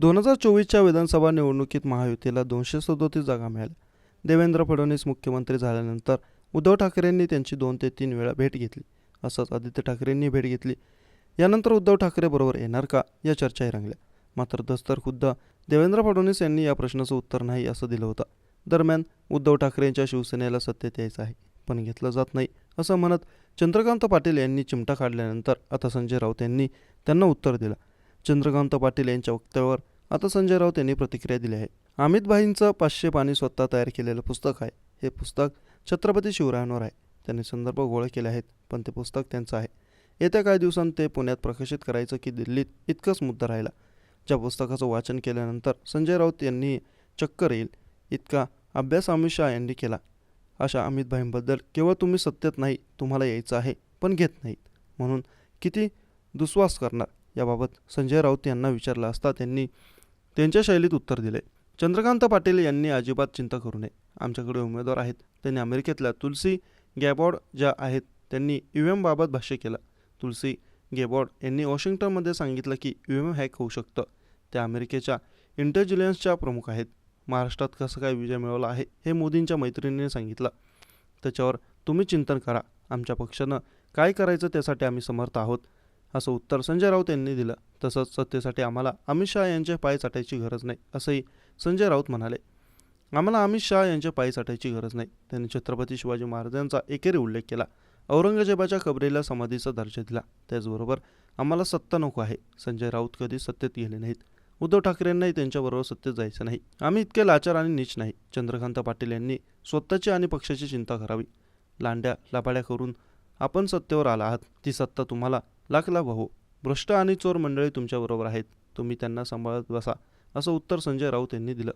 दोन हजार चोवीसच्या विधानसभा निवडणुकीत महायुतीला दोनशे सदोतीस जागा मिळाल्या. देवेंद्र फडणवीस मुख्यमंत्री झाल्यानंतर उद्धव ठाकरेंनी त्यांची दोन ते तीन वेळा भेट घेतली. असंच आदित्य ठाकरेंनी भेट घेतली. यानंतर उद्धव ठाकरे बरोबर येणार का या चर्चाही रंगल्या. मात्र दस्तर खुद्द देवेंद्र फडणवीस यांनी या प्रश्नाचं उत्तर नाही असं दिलं होतं. दरम्यान उद्धव ठाकरेंच्या शिवसेनेला सत्तेत यायचं आहे पण घेतलं जात नाही असं म्हणत चंद्रकांत पाटील यांनी चिमटा काढल्यानंतर आता संजय राऊत यांनी त्यांना उत्तर दिलं. चंद्रकांत पाटील यांच्या वक्तव्यावर आता संजय राऊत यांनी प्रतिक्रिया दिली आहे. अमित भाईंचं पाचशे पाणी स्वतः तयार केलेलं पुस्तक आहे. हे पुस्तक छत्रपती शिवरायांवर आहे. त्यांनी संदर्भ गोळा केले आहेत पण ते पुस्तक त्यांचं आहे. येत्या काही दिवसांत ते पुण्यात प्रकाशित करायचं की दिल्लीत इतकंच मुद्दा राहिला. ज्या पुस्तकाचं वाचन केल्यानंतर संजय राऊत यांनी चक्कर येईल इतका अभ्यास अमित शहा यांनी केला. अशा अमित भाईंबद्दल केवळ तुम्ही सत्तेत नाही तुम्हाला यायचं आहे पण घेत नाहीत. म्हणून किती दुस्वास करणार? याबाबत संजय राऊत यांना विचारलं असता त्यांनी त्यांच्या शैलीत उत्तर दिले. चंद्रकांत पाटील यांनी अजिबात चिंता करू नये. आमच्याकडे उमेदवार आहेत. त्यांनी अमेरिकेतल्या तुलसी गॅबॉड ज्या आहेत त्यांनी यू एमबाबत भाष्य केलं. तुलसी गेबॉड यांनी वॉशिंग्टनमध्ये सांगितलं की यू एम हॅक होऊ शकतं. त्या अमेरिकेच्या इंटेलिजन्सच्या प्रमुख आहेत. महाराष्ट्रात कसं काय विजय मिळवला आहे हे मोदींच्या मैत्रिणीने सांगितलं. त्याच्यावर तुम्ही चिंतन करा. आमच्या पक्षानं काय करायचं त्यासाठी आम्ही समर्थ आहोत. असं उत्तर संजय राऊत यांनी दिलं. तसंच सत्तेसाठी आम्हाला अमित शहा यांचे पाय चाटायची गरज नाही असंही संजय राऊत म्हणाले. आम्हाला अमित शहा यांच्या पायी चाटायची गरज नाही त्यांनी छत्रपती शिवाजी महाराजांचा एकेरी उल्लेख केला. औरंगजेबाच्या कबरेला समाधीचा दर्जा दिला. त्याचबरोबर आम्हाला सत्ता नको आहे संजय राऊत कधी सत्तेत गेले नाहीत. उद्धव ठाकरेंनाही त्यांच्याबरोबर सत्तेत जायचं नाही. आम्ही इतके लाचार आणि नीच नाही चंद्रकांत पाटील यांनी स्वतःची आणि पक्षाची चिंता करावी. लांड्या लापाड्या करून आपण सत्तेवर आला आहात ती सत्ता तुम्हाला लाखला भाऊ भ्रष्ट आणि चोर मंडळी तुमच्याबरोबर आहेत. तुम्ही त्यांना सांभाळत बसा असं उत्तर संजय राऊत यांनी दिलं.